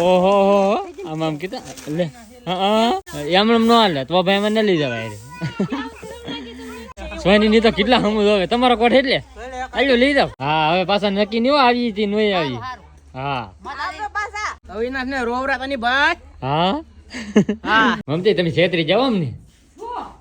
ઓહો આમ આમ કીધા? લે. હા એમ એમ ન હાલે. તો ભાઈ મને લઈ જવાય રે સોની ની તો કેટલા હમું હવે તમારો કોઠ એટલે? આલ્યો લઈ જાવ હા હવે પાછા નક્કી નહીં હો, આવી હતી નહીં આવી. હા. અવિનાશ ને રોવરા તની ભાઈ હા? હા. મમતી તમે છેતરી જાવ અમને.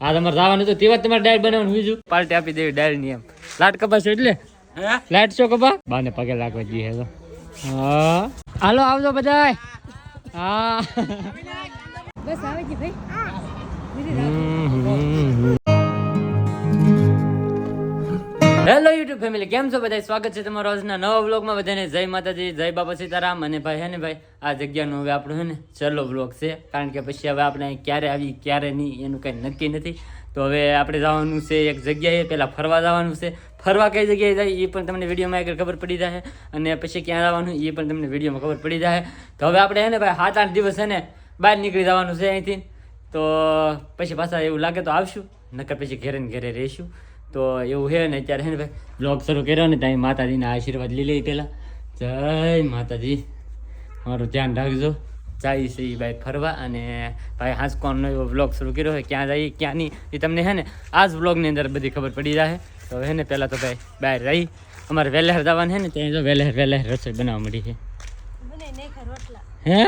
હા તમારે જવાનું તો તેવા તમારે ડાયર બનાવવાનું બીજું. પાર્ટી આપી દેવી ડાયરની એમ. લાટ કપાશો એટલે? હે? લાઈટ શો કપા બાને પગે લાગવા જઈએ તો હા. હાલો આવજો બધાય. હા. બસ આવે છે ભાઈ. હેલો યુટ્યુબ ફેમિલી કેમ છો બધા સ્વાગત છે તમારો આજના નવા વ્લોગમાં. બધાને જય માતાજી જય બાપા સીતારામ અને ભાઈ હે ને ભાઈ આ જગ્યાનું હવે આપણું હે ને છેલ્લો વ્લોગ છે. કારણ કે પછી હવે આપણે ક્યારે આવી ક્યારે નહીં એનું કંઈ નક્કી નથી. તો હવે આપણે જવાનું છે એક જગ્યાએ પહેલાં ફરવા જવાનું છે. ફરવા કઈ જગ્યાએ જાય એ પણ તમને વિડીયોમાં આગળ ખબર પડી જાય અને પછી ક્યાં જવાનું એ પણ તમને વિડીયોમાં ખબર પડી જાય તો હવે આપણે એને ભાઈ સાત આઠ દિવસ છે ને બહાર નીકળી જવાનું છે અહીંથી. તો પછી પાછા એવું લાગે તો આવશું, નકર પછી ઘેરે ને ઘેરે રહીશું. તો એવું છે ને અત્યારે છે ને ભાઈ બ્લોગ શરૂ કર્યો ને ત્યાં માતાજીના આશીર્વાદ લઈ લઈ પહેલાં જય માતાજી. મારું ધ્યાન રાખજો. જાય છે એ ભાઈ ફરવા અને ભાઈ હાંસકોનનો એવો બ્લોગ શરૂ કર્યો છે ક્યાં જઈએ ક્યાં નહીં એ તમને છે ને આ જ બ્લોગની અંદર બધી ખબર પડી જાય તો હે ને પહેલાં તો ભાઈ બહાર રહી. અમારે વહેલહેર જવાનું છે ને ત્યાં જો વહેલહેર વહેલહેર રસોઈ બનાવવા મળી છે. બનાવી હે?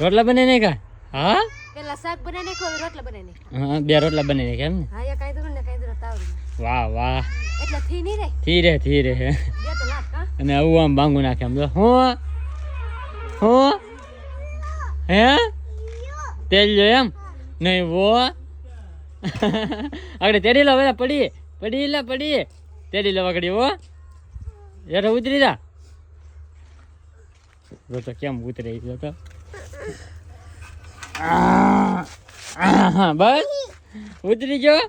રોટલા બનાવી નાખા હા? પેલા શાક બનાવી નાખો રોટલા બનાવી નાખા હા બે રોટલા બને નહીં કેમ ને? હા યા કાઈ દૂર ને કાઈ દૂર તાવ વાહ વાહ. એટલે થી ની રે? થી રે થી રે. બે તો લાખ અને આવું આમ બાંગુ નાખે આમ જો. હું? હું? હે? તેલ જો એમ? નહીં વો આગળ તેડી લો વેલા પડી પડી લે પડી. તેડી લો આગળ હો. યાર ઉતરી જા. જો તો કેમ ઉતરે જો તો? બસ. ઉતરી ગયો.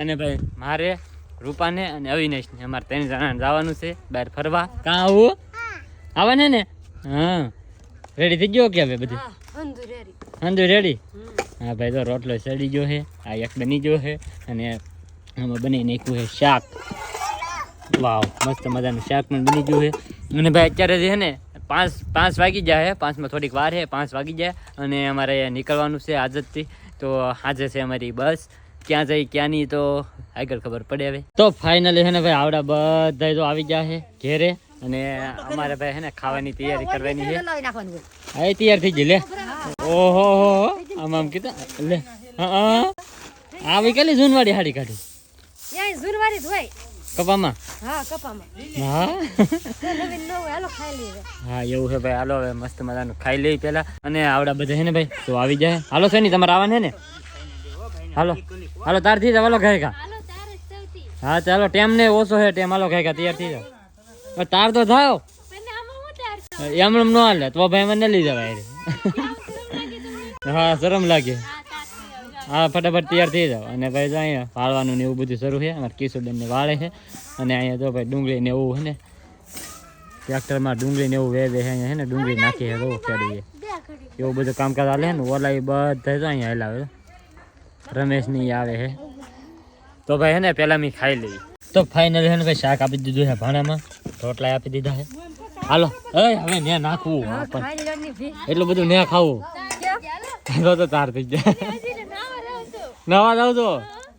અને ભાઈ મારે રૂપાને અને અવિનાશને અમારે ત્રણ જણાને જવાનું છે બહાર ફરવા. કાં આવું? આવવાને ને? હા. રેડી થઈ ગયો કે હવે બધું? હંધુ રેડી હા ભાઈ તો રોટલો ચડી ગયો છે આ એક બની ગયો છે અને આમાં બની નાખ્યું છે શાક. વાવ, મસ્ત મજાનું શાક પણ બની ગયું છે. અને ભાઈ અત્યારે છે ને, પાંચ પાંચ વાગી જાય પાંચમાં થોડીક વાર છે, પાંચ વાગી જાય અને અમારે નીકળવાનું છે આજથી. તો આજે છે અમારી બસ. ક્યાં જઈ, ક્યાં નહીં, તો આગળ ખબર પડે હવે. તો ફાઇનલી છે ને ભાઈ, આવડા બધા તો આવી ગયા છે ઘેરે. અને અમારે ભાઈ છે ને, ખાવાની તૈયારી કરવાની છે. હા તૈયાર થઈ ગઈ, લે. ઓહો આમ આમ કીધા. લે. હા આવી કેટલી જૂનવાડી હાડી કાઢી. ત્યાં ઝુરવારી જ કપામાં? હા કપામાં. હા? નવીન ન હાલો ખાઈ લઈએ હા એવું છે ભાઈ. હાલો હવે મસ્ત મજાનું ખાઈ લઈ પેલા અને આવડા બધા છે ને ભાઈ તો આવી જાય. હાલો છે ને તમારે આવવાનું છે ને? હાલો. હાલો તારથી જાવ હાલો ઘરે કા. હા ચાલો ટેમ ને ઓછો છે ટેમ. હાલો ઘરે કા તૈયાર થઈ જાવ તાર તો એમ એમ ન હાલે તો ભાઈ મને લઈ જવાય. હા શરમ લાગે. હા ફટાફટ તૈયાર થઈ જાવ અને ભાઈ જો અહીંયા વાળવાનું ને એવું બધું શરૂ છે. અમારે કિશોરબેન ને વાળે છે. અને અહીંયા જો ભાઈ ડુંગળી ને એવું છે ને. ટ્રેક્ટરમાં ડુંગળી ને એવું વેવે છે અહીંયા છે ને. ડુંગળી નાખી છે બહુ ખેડીએ એવું બધું કામકાજ હાલે ને. ઓલા એ બધા જો અહીંયા હલાવે રમેશની આવે છે. તો ભાઈ હે ને પેલા મેં ખાઈ લઈ તો ફાઇનલ છે ને ભાઈ શાક આપી દીધું છે ભાણામાં. રોટલા આપી દીધા છે. હાલો. એ હવે ને નાખવું. હા, એટલું બધું ને ખાવું. તો તાર થઈ જાય નવા જાવ તો.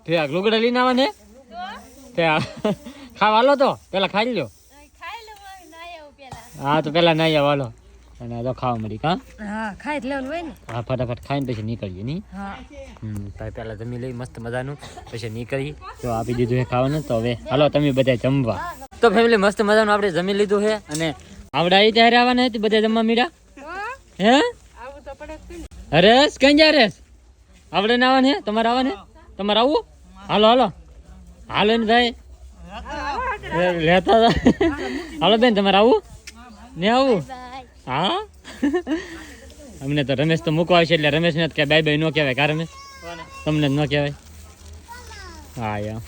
ત્યાં લુગડા લઈને આવવા ને ઠીક ખાવા હાલો તો. પેલા ખાઈ આવું પેલા. હા તો પેલા નહીં હાલો. અને તો ખાવા મળી કા? હા ખાઈ લેવાનું હોય ને. હા ફટાફટ ખાઈને પછી નીકળીએ નહીં? હા. હમ ભાઈ પહેલા જમી લઈ મસ્ત મજાનું. પછી નીકળી તો આપી દીધું છે ખાવાનું. તો હવે હાલો તમે બધા જમવા. તો ફેમિલી મસ્ત મજાનું આપણે જમી લીધું છે અને આવડા એ ત્યારે આવવાના હતી બધા જમવા મીડા હે. અરે તો પડે જ ને. હરેશ કઈ જા રેસ? આપણે ને આવવાને તમારે આવવાને તમારે આવવું? હાલો હાલો. હાલો ને ભાઈ. લેતા હતા. હાલો બેન, તમારે આવવું? ને આવવું? હા? અમને તો રમેશ તો મૂકવા છે એટલે રમેશ ને કે બાય બાય નો કહેવાય. કા તમને જ ન કહેવાય. હા, યા.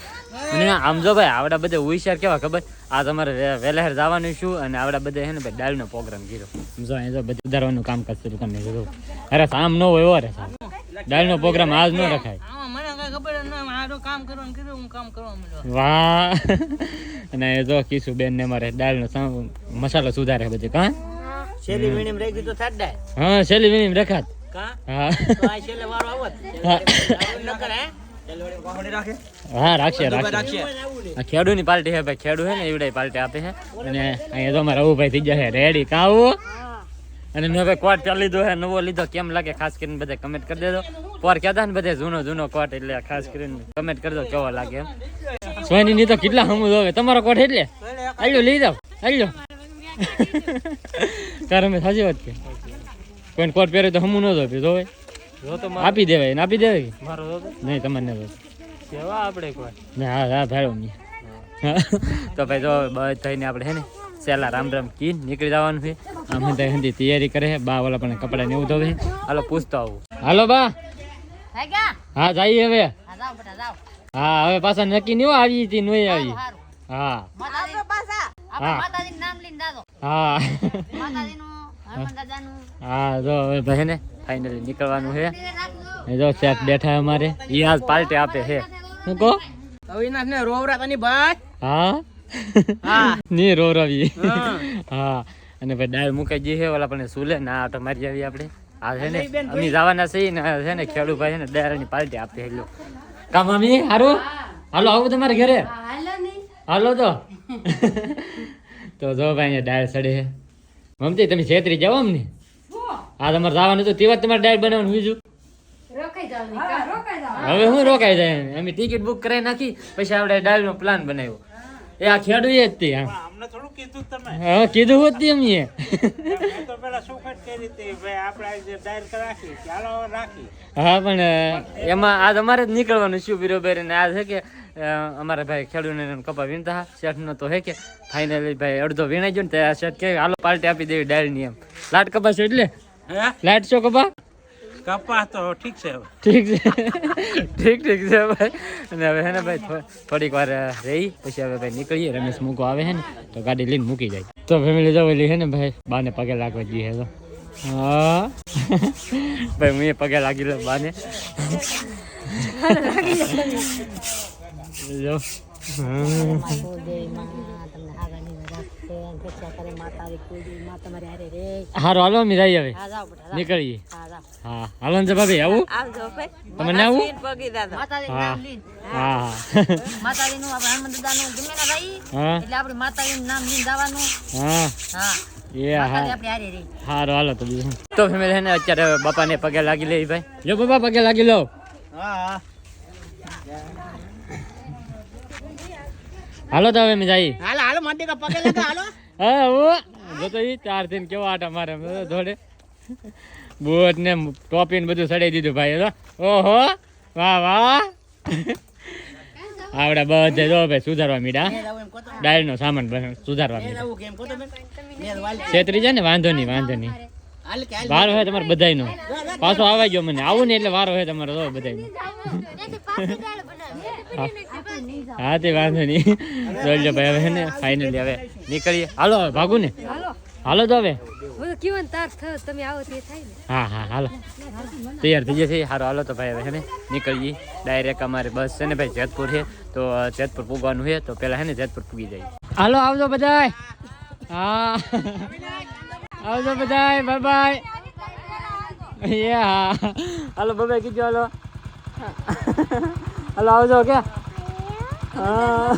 આમ જો ભાઈ, આવડા બધે હોશિયાર કેવા ખબર? આ તમારે વે- જવાનું શું અને આવડા બધે છે ને ભાઈ દાળનો પ્રોગ્રામ કર્યો. સમજો અહીં જો બધું ઉધારવાનું કામ કરશે તમને અરે આમ ન હોય એવો રે સાહેબ દાળનો પ્રોગ્રામ આજ ન રખાય. આમાં મને કઈ ખબર જ ન મારું કામ કરવાનું કીધું હું કામ કરવા મળ્યો વાહ. અને જો કીશું બેન ને મારે દાળનો સા- મસાલો સુધારે બધું કાં? છેલ્લી વીણીમ રહી તો થાત ડાય. હા રખાત. કાં? હા. તો આ આવત. હા. હા? રાખશે રાખશે. આવું નહીં. પાર્ટી હે ભાઈ ખેડૂ હે ને એવડાય પાર્ટી આપે છે. અને અહીંયા તો અમારા ભાઈ થઈ જશે રેડી કાં આવું? અને મેં ભાઈ કોટ ચાલી લીધો હે નવો લીધો. કેમ લાગે? ખાસ કરીને બધા કમેન્ટ કરી દેજો. કોર કહેતા ને બધે જૂનો જૂનો કોટ એટલે ખાસ કરીને કમેન્ટ કરી દો કેવો લાગે એમ. સોની ની તો કેટલા હમું હવે તમારો કોટ એટલે? આલ્યો લઈ જાવ આલ્યો. તારે મેં સાચી વાત કે? કોઈને કોટ પહેરે તો હમુ ન જોવે? જો આપી દેવાય ને આપી દેવાય. નહીં તમારે કેવા આપણે કોઈ ના હા હા. ભાઈ તો ભાઈ જો બસ થઈને આપણે હે ને સેલા રામ રામ કી નીકળી જવાનું છે. આમ તો હંધી તૈયારી કરે છે બા વાલા પણ કપડા ને એવું ધોવે હાલો પૂછતો આવું. હાલો બા. હા જઈએ હવે. હા હવે પાછા નક્કી નહીં આવી હતી નહીં આવી. હા. હા. માતાજીનું નામ લઈને દાદો હા. માતાજીનું હનુમાન દાદાનું હા જો હવે ભાઈ ને ફાઇનલી નીકળવાનું છે. એ જો ચેક બેઠા અમારે. એ આજ પાર્ટી આપે છે. શું કહો? અવિનાશ ને રોવરાતાની ભાઈ. હા. ની રો રવી હા. અને ભાઈ ડાળ મુકાઈ જઈએ ઓલા પણ સુલે. ના તો મારી આવી આપણે. આ છે ને અમે જવાના છીએ ને છે ને ખેડૂ ભાઈ છે ને ડાળની પાર્ટી આપી હેલો કા મમ્મી હારું? હાલો આવું તમારે ઘરે. હાલો નહીં હાલો તો. તો જો ભાઈ અહીંયા ડાળ સડે છે. મમતી તમે છેતરી જાઓ અમને. આ તમારે જવાનું તો તેવા જ તમારે ડાળ બનાવવાનું બીજું? રોકાઈ જાવ નહીં રોકાઈ જાવ હવે હું રોકાઈ જાય? અમે ટિકિટ બુક કરાવી નાખી પછી આપણે ડાળનો પ્લાન બનાવ્યો. એ આ ખેડૂ એ જ તે અમને થોડું કીધું તમે. હા કીધું હોત તે અમે મેં તો પેલા સુખટ કરી હતી ભાઈ આપણે જે ડાયર રાખી ચાલો રાખી. હા પણ એમાં આજ અમારે જ નીકળવાનું શું બરોબર ને આ છે કે અમારા ભાઈ ખેડૂને કપા વીણતા શેઠનો તો હે કે ફાઇનલી ભાઈ અડધો વીણાઈ ગયો ને તે આ શેઠ કે હાલો પાર્ટી આપી દેવી ડાળની એમ. લાટ કપા છે એટલે? લાટ છો કપા? કપા તો ઠીક છે ઠીક છે. ઠીક ઠીક છે ભાઈ. અને હવે હે ને ભાઈ થોડીક વાર રહી. પછી હવે ભાઈ નીકળીએ. રમેશ મૂકો આવે છે ને તો ગાડી લઈને મૂકી જાય. તો ફેમિલી જવેલી છે ને ભાઈ બાને પગે લાગવા જઈએ તો. હા. ભાઈ હું એ પગે લાગી લો બાને. જો. હમ. હારું હાલો અમે જઈએ હવે. હા નીકળીએ. હા જાઓ. હાલો ને ભાભી આવું? આવજો ભાઈ. તમને આવું? માતાજીનું હા. નામ લઈને હા માતાજીનું આપણે હનુમાન દાદાનું ગમે ને ભાઈ. એટલે આપણે માતાજીનું નામ લઈને જવાનું હા. હા. એ હા. માતાજી હારે હાલો તો બીજું. તો ફેમિલી છે ને અત્યારે બાપાને પગે લાગી લે ભાઈ. જો બાપા પગે લાગી લો હા. હા હાલો તો હવે જઈએ. હાલો હાલો મંદિર પગે લગા હાલો. હા ઓ જો તો ઈ ચાર દિન કેવો આટા મારે ધોડે બૂટ ને ટોપી ને બધું સડાઈ દીધું ભાઈ જો ઓહો વાહ વાહ. આવડે બધે જો ભાઈ સુધારવા મીડા. આવું એમ કોતો ડાયર નો સામાન સુધારવા મીડા. છેતરી જાય ને વાંધો નહીં વાંધો નહીં. વારો હોય તમારે બધાયનો. પાછો આવા ગયો મને. આવું ને એટલે વારો હોય તમારો. તો. બધાયનો હા. તે વાંધો નહીં. લો ભાઈ હવે ને ફાઇનલી હવે નીકળીએ. હાલો હવે ભાગું ને. હાલો. હાલો તો હવે. કેવું તાર થયો તમે આવો તે થાય હા હા હાલો. તૈયાર થઈ જશે. હારો હાલો તો ભાઈ હવે હે ને નીકળીએ. ડાયરેક્ટ અમારે બસ છે ને ભાઈ જેતપુર છે. તો જેતપુર પૂગવાનું છે. તો પેલા હે ને જેતપુર પૂગી જાય. હાલો આવજો બધાય. હા. આવજો બધાય બાય બાય હા હાલો બાય કીધું હાલો. હાલો આવજો કે હા.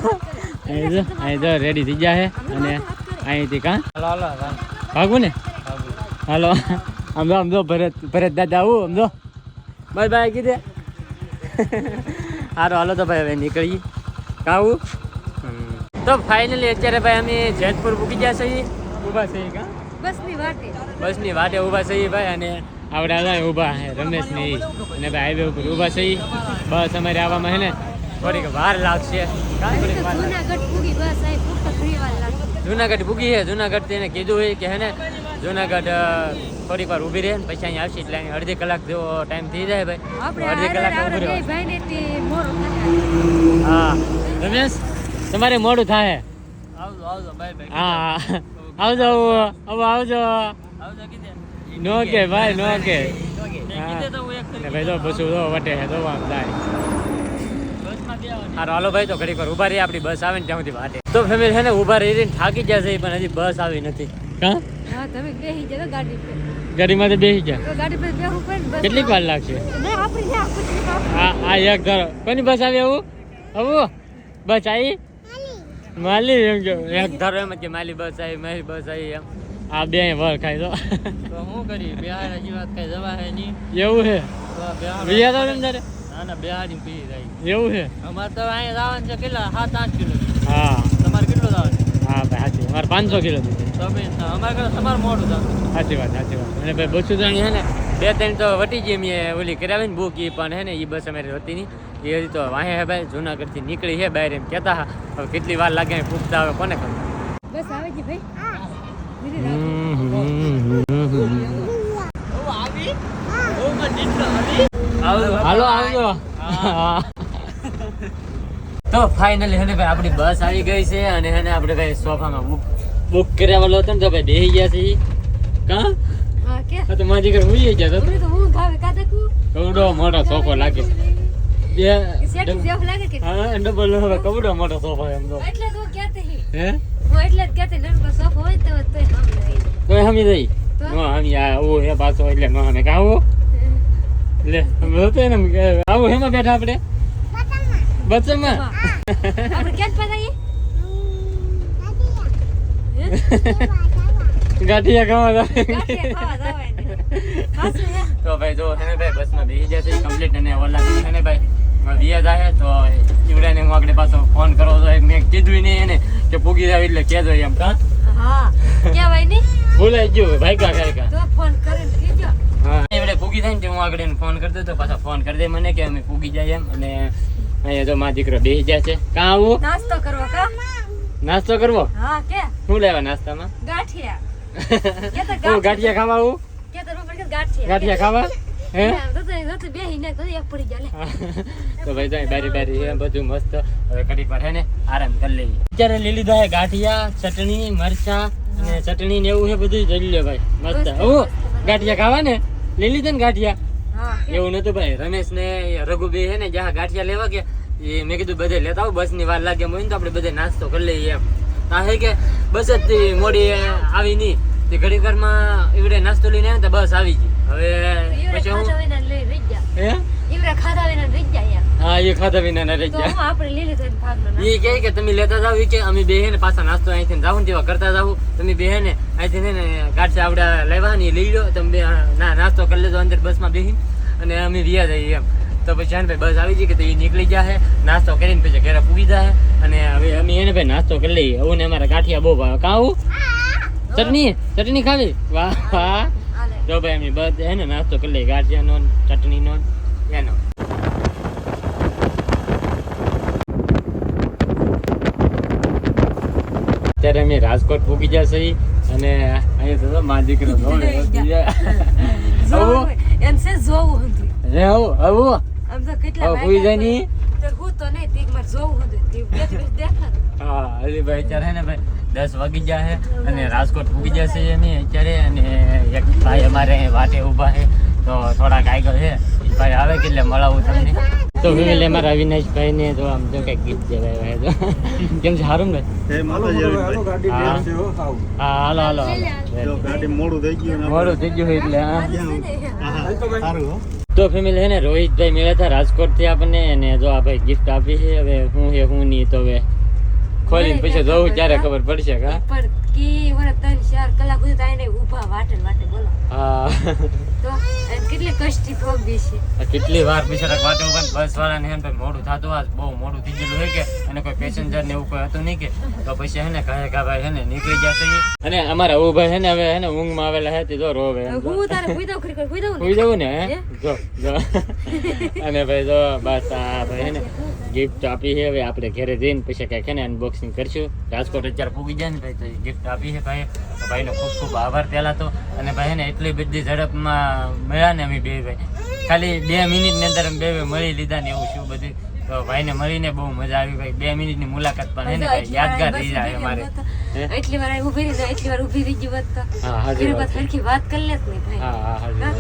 અહીં જો અહીં જો રેડી થઈ ગયા છે. અને અહીંથી કાં? હાલો હાલો ભાગવું ને? હાલો. આમ જો આમ જો ભરત ભરત દાદા આવું આમ જો. બાય બાય કીધે. હારો હાલો તો ભાઈ હવે નીકળીએ. કાવું તો ફાઇનલી અત્યારે ભાઈ અમે જેતપુર પૂકી ગયા છીએ. ઊભા છીએ કા? બસની વાટે વાટે ઊભા છીએ ભાઈ અને આવડે હતા ઊભા છે રમેશ ને અને ભાઈ હાઈવે ઉપર ઊભા છીએ. બસ અમારે આવવામાં હે ને થોડીક વાર લાગશે. જુનાગઢ પૂગી છે જુનાગઢ તેને કીધું હોય કે હે ને જુનાગઢ થોડીક વાર ઊભી રહે ને પછી અહીંયા આવશે એટલે અહીં અડધી કલાક જેવો ટાઈમ થઈ જાય ભાઈ. અડધી કલાક ઊભી હા. રમેશ તમારે મોડું થાય. આવજો આવજો બાય બાય. હા. આવજો હવે આવજો નો કે ભાઈ નો કે ભાઈ તો બસું તો વટે છે તો આમ જાય હારો હાલો ભાઈ તો ઘડીક વાર ઊભા રહી આપણી બસ આવે ને ત્યાં સુધી વાટે તો ફેમિલી છે ને ઊભા રહી રહીને થાકી જશે પણ હજી બસ આવી નથી કા હા તમે બેસી જાઓ ગાડી પર ગાડીમાંથી બેસી ગયા ગાડી પર વાર લાગશે. આ આ એક ધારો કોની બસ આવી આવું આવું બસ આવી માલી એમ કે એક ધારો એમ જ કે માલી બસ આવી મારી બસ આવી એમ. આ બે વર ખાઈ દો તો હું કરી બિહાર હજી વાત કઈ જવા હે નહીં. એવું તો બિહાર એમ તારે? ના ના બિહારી પી જાય. એવું છે અમારે તો અહીંયા જવાનું છે કેટલા? સાત આઠ કિલો. હા. તમારે કેટલું જવાનું હા ભાઈ સાચી. અમારે પાંચસો કિલો તમે અમારે તમારે મોટું જવાનું. સાચી વાત સાચી વાત. અને ભાઈ બસો જાણી હે ને બે ત્રણ તો વટી ગઈ મેં ઓલી કરાવી ને બુક એ પણ હે ને એ બસ અમારી હતી નહીં એ હજી તો વાહે હે ભાઈ જુનાગઢથી નીકળી છે બહાર એમ કહેતા હવે કેટલી વાર લાગે પૂછતા હવે કોને ખબર? બસ આવે છે ભાઈ. હાલો આવજો. તો ફાઇનલી હે ને ભાઈ આપણી બસ આવી ગઈ છે અને હે ને આપણે ભાઈ સોફામાં બુક બુક કર્યા વાળો હતો ને તો ભાઈ બેસી ગયા છે કા? હા તો મારી દીકરી હુઈ ગયા તો હું ભાવે કાદા કુ કવડો મોટો સોફો લાગે. બે લાગે કે? હા ડબલ હવે કવડો મોટો સોફો એમ તો. એટલે તો કહેતી હે? હું? એટલે જ કહેતી નરકો સોફો હોય તો તોય સામે હમી જઈ તો? હમી આ ઓ હે પાછો એટલે નો હમે. કાવો લે હવે તો એને આવું હેમાં બેઠા આપણે? બચમાં આપણે ગાંઠિયા ખાવા તો ભાઈ જો છે ને ભાઈ બસમાં બેસી જશે કમ્પ્લીટ અને ઓલા છે ને ભાઈ વિયા જાય તો ઈવડાને હું આગળ પાછો ફોન કરો તો મેં કીધું નહીં એને કે પૂગી જાય એટલે કહેજો એમ. કા હા. કેવાય નહીં ભૂલાઈ ગયું ભાઈ કા કા તો ફોન કરીને કીજો હા. એવડે પૂગી થાય ને હું આગળ એને ફોન કરતો તો પાછા ફોન કરી દે મને કે અમે પૂગી જાય એમ. અને અહીંયા જો મારા દીકરો બેસી જાય છે. કા આવું? નાસ્તો કરવો કા? નાસ્તો કરવો? હા કે? શું લેવા નાસ્તામાં? ગાંઠિયા. હું ગાંઠિયા ખાવા ગાંઠિયા ખાવા? હે? તો તો તો તો બેહી ને તો એક પડી જાય લે. તો ભાઈ તો અહીં બારી બારી છે બધું મસ્ત. હવે કડી પર હે ને આરામ કરી લઈએ. અત્યારે લઈ લીધા છે ગાંઠિયા ચટણી મરચા અને ચટણી ને એવું હે બધું જોઈ લે ભાઈ. મસ્ત. હું ગાંઠિયા ખાવા ને લઈ લીધા ને ગાંઠિયા? એવું નતું ભાઈ. રમેશ ને રઘુભાઈ હે ને જ્યાં ગાંઠિયા લેવા ગયા એ મેં કીધું બધે લેતા આવું બસની વાર લાગે એમ તો આપણે બધે નાસ્તો કરી લઈએ એમ. આ હે કે? બસ જ તે મોડી આવી નહીં તે ઘડી ઘરમાં એવડે નાસ્તો લઈને આવ્યા બસ આવી ગઈ. હવે પછી હું હે? ઈવરે ખાધા વિના રહી ગયા હા એ ખાધા વિના ના રહી ગયા. આપણે લઈ લીધો ભાગનો એ કહે કે તમે લેતા જાવ એ કે અમે બે ને પાછા નાસ્તો અહીંથી જાવ ને તેવા કરતા જાવ તમે બે ને અહીંથી ને ગાંઠ આવડા લેવા ને લઈ લો તમે બે ના નાસ્તો કરી લેજો અંદર બસમાં બેહીને. અને અમે વ્યા જઈએ એમ. તો પછી છે ને ભાઈ બસ આવી ગઈ કે તો એ નીકળી જાય નાસ્તો કરીને પછી ઘરે પૂગી જાય અને હવે અમે એને ભાઈ નાસ્તો કરી લઈએ. એવું ને અમારા ગાંઠિયા બહુ ભાવે. કાવું ચટણી? ચટણી ખાવી? વાહ વાહ. જો ભાઈ અમે બસ હે ને નાસ્તો કરી લઈએ. ગાંઠિયાનો ને ચટણીનો ને એનો. અત્યારે અમે રાજકોટ પૂગી જશે અને અહીંયા તો મા દીકરો જોવું. એમ છે જોવું હતું હે આવું આવું. આમ તો કેટલા હું તો નહીં તીક મારે જોવું હતું. હા અત્યારે હે ને ભાઈ દસ વાગી જાય છે અને રાજકોટ પૂગી જશે અમે અત્યારે અને એક ભાઈ અમારે વાટે ઊભા છે તો થોડાક આગળ છે ભાઈ આવે કે એટલે મળાવું તમને. તો ફેમિલી અમારા અવિનાશભાઈ ને તો આમ તો કંઈક ગીત ભાઈ તો. કેમ છે સારું ને હા. હા હાલો હાલો મોડું થઈ ગયું મોડું થઈ ગયું એટલે હા? સારું તો ફેમિલી હે ને રોહિતભાઈ મળ્યા હતા રાજકોટથી આપણને અને જો આ ભાઈ ગિફ્ટ આપી છે હવે હું છે હું નહીં તો હવે ખોલીને પછી જોઉં ત્યારે ખબર પડશે કા? પણ કી વરસ ત્રણ ચાર કલાક સુધી ઊભા વાટે વાટે બોલો. હા. તો કેટલી કષ્ટી ભોગવી છે. કેટલી વાર બિચારા વાટે ઊભા બસ વાળાને હે ને ભાઈ મોડું થતું આજ બહુ મોડું થઈ ગયેલું કે? અને કોઈ પેસેન્જર ને એવું કોઈ હતું નહીં કે? તો પછી હે ને કહે કે ભાઈ હે ને નીકળી જશે. અને અમારા ઓ ભાઈ હે ને હવે હે ને ઊંઘમાં આવેલા હે તે જો રોવે. હું તારે ભૂઈ દઉં ખરી ભૂઈ દઉં ને? હે? જો જો. અને ભાઈ જો બસ આ ભાઈ હે ને. ગિફ્ટ આપી છે. હવે આપણે ઘરે જઈને પછી કંઈક છે ને અનબોક્સિંગ કરશું. રાજકોટ અત્યારે પૂગી જાય ને ભાઈ તો ગિફ્ટ આપી છે ભાઈ તો ભાઈનો ખૂબ ખૂબ આભાર પહેલાં તો. અને ભાઈ હે ને એટલી બધી ઝડપમાં મળ્યા ને અમે બે ભાઈ. ખાલી બે મિનિટની અંદર અમે બે મળી લીધા ને એવું શું બધું. તો ભાઈને મળીને બહુ મજા આવી ભાઈ. બે મિનિટની મુલાકાત પણ હે ને ભાઈ. યાદગાર રહી જાય અમારે એટલી વાર ઊભી રહી એટલી વાર ઊભી રહી ગઈ હોત તો. હા વાત હરખી વાત કરી લેત ને ભાઈ. હા હા હાજી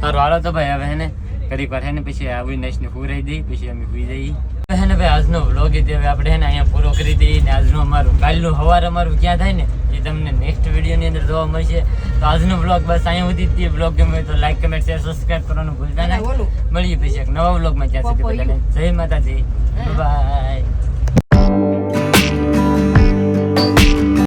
સારું હાલો તો ભાઈ હવે હે ને ઘડીક વાર ને પછી આવી ને પૂરાઈ દઈ પછી અમે સુઈ જઈએ. હે ને ભાઈ આજનો વ્લોગ એ હવે આપણે હે ને અહીંયા પૂરો કરી દઈએ ને આજનું અમારું કાલનું સવાર અમારું ક્યાં થાય ને એ તમને નેક્સ્ટ વિડીયોની અંદર જોવા મળશે. તો આજનો વ્લોગ બસ અહીંયા સુધી જ વ્લોગ ગમે તો લાઈક કમેન્ટ શેર સબસ્ક્રાઈબ કરવાનું ભૂલતા નહીં. મળીએ પછી એક નવા વ્લોગમાં ત્યાં સુધી જય માતાજી. બાય